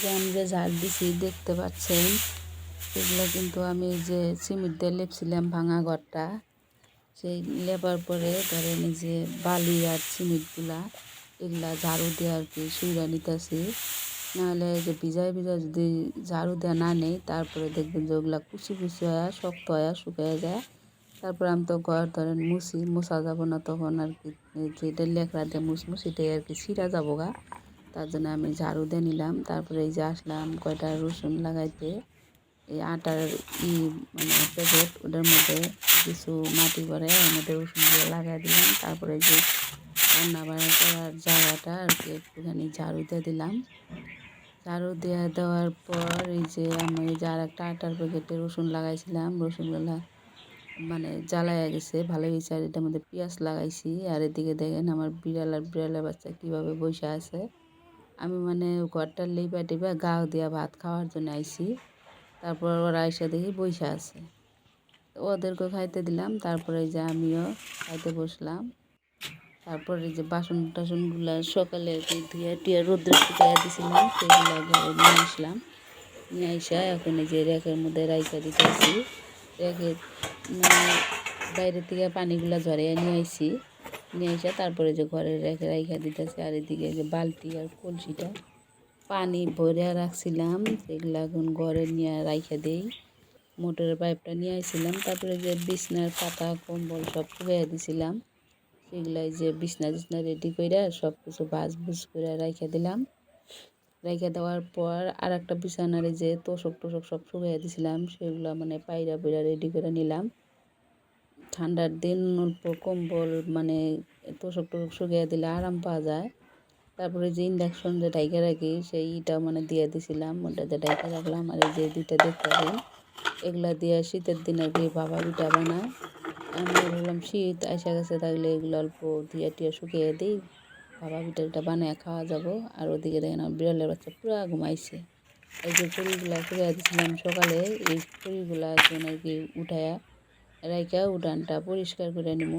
যে আমি যে ঝাড় দিছি, দেখতে পাচ্ছেন? এগুলো কিন্তু আমি যে সিমেন্ট দিয়ে লেপছিলাম ভাঙা ঘরটা। সেই লেপার পরে ধরেন যে বালি আর সিমেন্টগুলা এগুলা ঝাড়ু দিয়ে আর কি শুইরা নিতেছি। নাহলে যে ভিজায় ভিজায় যদি ঝাড়ু দেওয়া না নেই, তারপরে দেখবেন যে ওগুলা কুচি কুচি হয়ে, শক্ত হয়ে, শুকিয়ে যায়। তারপর আমি তো ঘর ধরেন মুছি, মোছা যাব না তখন আর কি যেটা লেখরা দিয়ে মুছমু সেটাই আর কি ছিঁড়া যাব গা তার জন্য আমি ঝাড়ু দিয়ে নিলাম। তারপরে এই যে আসলাম কয়টা রসুন লাগাইতে, এই আটার ই মানে প্যাকেট ওটার মধ্যে কিছু মাটি করে ওর মধ্যে রসুনগুলো লাগাই দিলাম। তারপরে যে রান্না বান্না করার জায়গাটা আর কি একটুখানি ঝাড়ু দিয়ে দিলাম। ঝাড়ু দেওয়া দেওয়ার পর এই যে আমি এই যে আর একটা আটার প্যাকেটে রসুন লাগাইছিলাম। রসুনগুলা মানে জ্বালাইয়া গেছে ভালো হয়েছে। আর এটার মধ্যে পেঁয়াজ লাগাইছি। আর এদিকে দেখেন আমার বিড়াল আর বিড়ালের বাচ্চা কীভাবে বসে আছে। আমি মানে ঘরটার লেপা টেপা গাও দিয়া ভাত খাওয়ার জন্য আইছি। তারপর ওরা এসে দেখি বসে আছে। ওদেরকে খাইতে দিলাম, তারপরে যে আমিও খাইতে বসলাম। তারপরে যে বাসন টাসনগুলো সকালে ধুয়ে টুয়ে রোদ্রে শুকাইয়া দিছিলাম, সেগুলো ঘরে নিয়ে আসলাম। নিয়ে আসা এখন এই যে র্যাকের মধ্যে রাইখা দিতেছি। র্যাকে মানে বাইরে থেকে পানিগুলো ঝরাইয়া নিয়ে আইছি। নিয়ে আসা তারপরে যে ঘরে রেখে রাইখা দিতেছে, আর এদিকে যে বালতি আর কলসিটা পানি ভরে রাখছিলাম, সেগুলো এখন ঘরে নিয়ে রাইখা দেই। মোটরের পাইপটা নিয়ে আসছিলাম তারপরে যে বিছনার পাতা, কম্বল সব শুকাইয়া দিছিলাম। সেগুলাই যে বিছনা টিছনা রেডি করে সব কিছু ভাজ ভুজ করে রাইখা দিলাম। রেখে দেওয়ার পর আর একটা বিছানার যে তোষক টোষক সব শুকাইয়া দিছিলাম, সেগুলো মানে পায়রা পয়রা রেডি করে নিলাম। ঠান্ডার দিন অল্প কম্বল মানে তোষক টোষক শুকিয়ে দিলে আরাম পাওয়া যায়। তারপরে যে ইন্ডাকশন যে ডাইকে রাখি সেই ইটা মানে দিয়ে দিছিলাম। ওটাতে ডাইকে রাখলাম আর এই যে দুইটা দেখতে পাবেন, এগুলা দিয়ে শীতের দিনে কি বাবা পিঠা বানায়, আমি বললাম শীত আসা গেছে থাকলে এগুলো অল্প দিয়ে টিয়া শুকিয়ে দিই। বাবা পিঠাটা বানিয়ে খাওয়া যাব। আর ওদিকে দেখেন আমার বিড়ালের বাচ্চা পুরো ঘুমাইছে। এই যে পুরিগুলা শুকিয়ে দিয়েছিলাম সকালে, এই পুরিগুলা এখন আর কি উঠায়া রাইকা উঠানটা পরিষ্কার করে নিব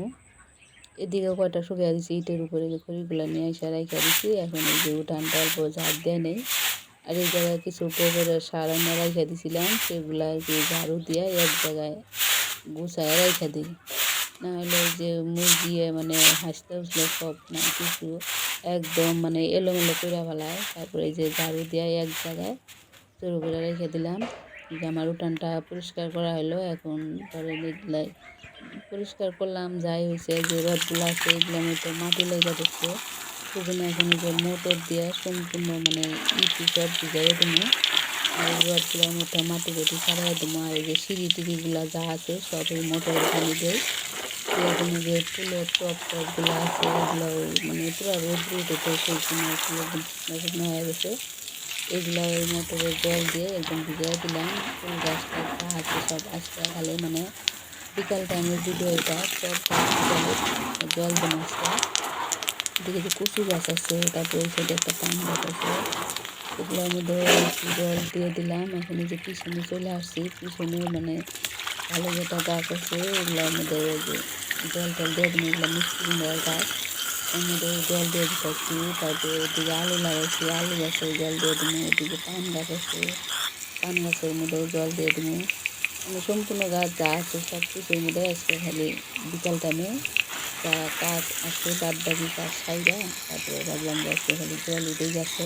এদিকে কয়টা শুকিয়ে দিছি ইটের উপরে খড়িগুলো নিয়ে এসে রাইখা দিছি। এখন এই যে উঠানটা অল্প ঝাড় দেয় নেই। আর এই জায়গায় কিছু গোবরের সার এনে রাইখা দিছিলাম, সেগুলো আর কি ঝাড়ু দিয়ে এক জায়গায় গুছায় রাইখা দিই। নাহলে যে মুরগি মানে হাসতে উঠলে সব না কিছু একদম মানে এলোমেলো করে ফেলায়। তারপরে যে ঝাড়ু দিয়ে এক জায়গায় চুরু করে রেখে দিলাম। যে আমার উঠানটা পরিষ্কার করা হলো, এখন ধরেন এগুলাই পরিষ্কার করলাম, যাই হয়েছে যে রডগুলো আছে, এগুলো মতো মাটি লেগে দিচ্ছে সেজন্য এখন যে মোটর দিয়ে সম্পূর্ণ মানে ইটি সব ভিজাই দেবো আর রডগুলোর মতো মাটি কেটে ছাড়াই দেবো আর এই যে সিঁড়ি টিড়িগুলো যা আছে, সব এই মোটরের পানি দেয় এরকম যে ফুলের টপ টপগুলো আছে, এগুলো মানে পুরো রোদ উঠেছে, সেই সময় শুকনো হয়ে গেছে। এগুলো ওই মোটরের জল দিয়ে একদম ভিজিয়ে দিলাম। ফুল গাছটা আছে সব আজকে খালি মানে বিকাল টাইমের ভিডিও এটা সব গাছ জল দেন আজকে এদিকে যে কচু গাছ আছে তারপরে ওই সাইডে একটা পান গাছ আছে এগুলোর মধ্যে জল দিয়ে দিলাম এখন যে পিছনে চলে আসছি পিছনে মানে ভালো যেটা গাছ আছে এগুলোর মধ্যে যে জল টল দিয়ে দিন এগুলো মিষ্টি কুমড়ার গাছ এর মধ্যে জল দিয়ে দিতেছি তারপরে ওদিকে আলু লাগাইছি আলু গাছে জল দিয়ে দিবো ওদিকে পান গাছ আছে পান গাছের মধ্যে জল দিয়ে দিবো মানে সম্পূর্ণ গাছ যা আছে সব কিছুর মধ্যে আজকে খালি বিকাল টাইমে যা কাজ আছে বাদ বাকি কাজ খাইরা তারপরে ভাবলাম যে আজকে খালি জল উঠেই যাচ্ছে।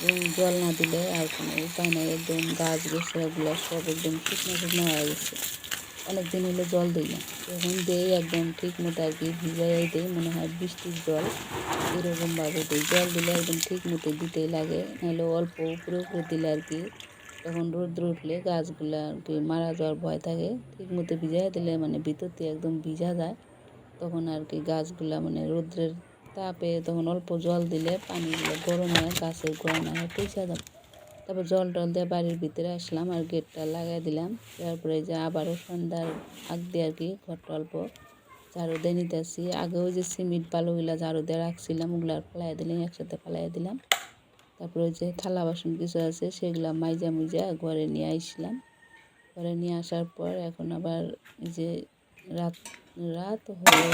এবং জল না দিলে আর কোনো উপায় নেই, একদম গাছ গেছে ওগুলো সব একদম শুকনো শুকনো হয়ে গেছে। অনেক দিন হলে জল দিই না যখন দিই একদম ঠিক মতো আর কি ভিজাই দিই, মনে হয় বৃষ্টির জল। এরকমভাবে দিই। জল দিলে একদম ঠিক মতো দিতেই লাগে, নাহলে অল্প উপরে উপরে দিলে আর কি তখন রোদ্র উঠলে গাছগুলো কি মারা যাওয়ার ভয় থাকে। ঠিক মতো ভিজাই দিলে মানে ভিতর দিয়ে একদম ভিজা যায়। তখন আর কি গাছগুলা মানে রৌদ্রের তাপে তখন অল্প জল দিলে পানিগুলো গরম হয়, গাছের গরম হয় পয়সা যাবে তারপর জল টল দিয়ে বাড়ির ভিতরে আসলাম আর গেটটা লাগাই দিলাম। তারপরে যে আবারও সন্ধ্যার আগ দিয়ে আর কি ঘরটা অল্প ঝাড়ু দিয়ে নিতেছি। আগে ওই যে সিমেন্ট বালুগুলা ঝাড়ু দিয়ে রাখছিলাম, ওগুলো আর ফেলাই দিলাম, একসাথে ফেলাই দিলাম। তারপরে যে থালা বাসন কিছু আছে, সেগুলো মাইজা মুজা ঘরে নিয়ে আসলাম ঘরে নিয়ে আসার পর এখন আবার যে রাত রাত হয়ে